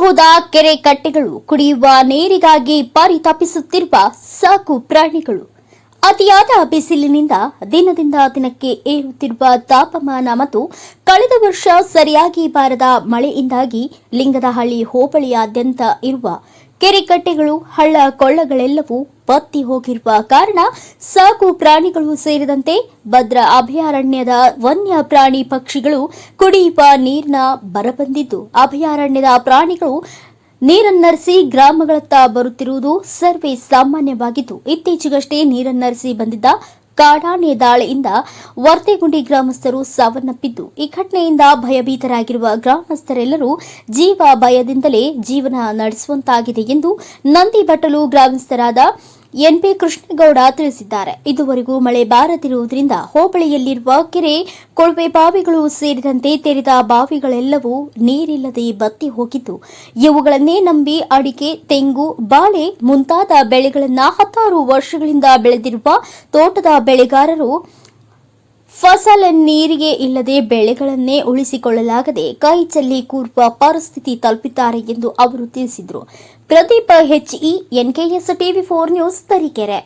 ಹೋದ ಕೆರೆ ಕಟ್ಟೆಗಳು ಕುಡಿಯುವ ನೀರಿಗಾಗಿ ಪರಿತಪಿಸುತ್ತಿರುವ ಸಾಕು ಪ್ರಾಣಿಗಳು. ಅತಿಯಾದ ಬಿಸಿಲಿನಿಂದ ದಿನದಿಂದ ದಿನಕ್ಕೆ ಏರುತ್ತಿರುವ ತಾಪಮಾನ ಮತ್ತು ಕಳೆದ ವರ್ಷ ಸರಿಯಾಗಿ ಬಾರದ ಮಳೆಯಿಂದಾಗಿ ಲಿಂಗದಹಳ್ಳಿ ಹೋಬಳಿಯಾದ್ಯಂತ ಇರುವ ಕೆರೆಕಟ್ಟೆಗಳು ಹಳ್ಳ ಕೊಳ್ಳಗಳೆಲ್ಲವೂ ಬತ್ತಿ ಹೋಗಿರುವ ಕಾರಣ ಸಾಕು ಪ್ರಾಣಿಗಳು ಸೇರಿದಂತೆ ಭದ್ರ ಅಭಯಾರಣ್ಯದ ವನ್ಯ ಪ್ರಾಣಿ ಪಕ್ಷಿಗಳು ಕುಡಿಯುವ ನೀರಿನ ಬರಬಂದಿದ್ದು ಅಭಯಾರಣ್ಯದ ಪ್ರಾಣಿಗಳು ನೀರನ್ನರಿಸಿ ಗ್ರಾಮಗಳತ್ತ ಬರುತ್ತಿರುವುದು ಸರ್ವೇ ಸಾಮಾನ್ಯವಾಗಿದ್ದು, ಇತ್ತೀಚೆಗಷ್ಟೇ ನೀರನ್ನರಿಸಿ ಬಂದಿದ್ದ ಕಾಡಾನೆ ದಾಳಿಯಿಂದ ವರ್ತೆಗುಂಡಿ ಗ್ರಾಮಸ್ಥರು ಸಾವನ್ನಪ್ಪಿದ್ದು, ಈ ಘಟನೆಯಿಂದ ಭಯಭೀತರಾಗಿರುವ ಗ್ರಾಮಸ್ಥರೆಲ್ಲರೂ ಜೀವ ಭಯದಿಂದಲೇ ಜೀವನ ನಡೆಸುವಂತಾಗಿದೆ ಎಂದು ನಂದಿಬಟ್ಟಲು ಗ್ರಾಮಸ್ಥರಾದ ಎನ್ಪಿ ಕೃಷ್ಣಗೌಡ ತಿಳಿಸಿದ್ದಾರೆ. ಇದುವರೆಗೂ ಮಳೆ ಬಾರದಿರುವುದರಿಂದ ಹೋಬಳಿಯಲ್ಲಿರುವ ಕೆರೆ, ಕೊಳವೆ ಬಾವಿಗಳು ಸೇರಿದಂತೆ ತೆರೆದ ಬಾವಿಗಳೆಲ್ಲವೂ ನೀರಿಲ್ಲದೆ ಬತ್ತಿ ಹೋಗಿದ್ದು, ಇವುಗಳನ್ನೇ ನಂಬಿ ಅಡಿಕೆ, ತೆಂಗು, ಬಾಳೆ ಮುಂತಾದ ಬೆಳೆಗಳನ್ನು ಹತ್ತಾರು ವರ್ಷಗಳಿಂದ ಬೆಳೆದಿರುವ ತೋಟದ ಬೆಳೆಗಾರರು ಫಸಲ ನೀರಿಗೆ ಇಲ್ಲದೆ ಬೆಳೆಗಳನ್ನೇ ಉಳಿಸಿಕೊಳ್ಳಲಾಗದೆ ಕೈ ಚೆಲ್ಲಿ ಕೂರುವ ಪರಿಸ್ಥಿತಿ ತಲುಪಿದ್ದಾರೆ ಎಂದು ಅವರು ತಿಳಿಸಿದರು. Pradeep H E NKS TV four news Tarikere.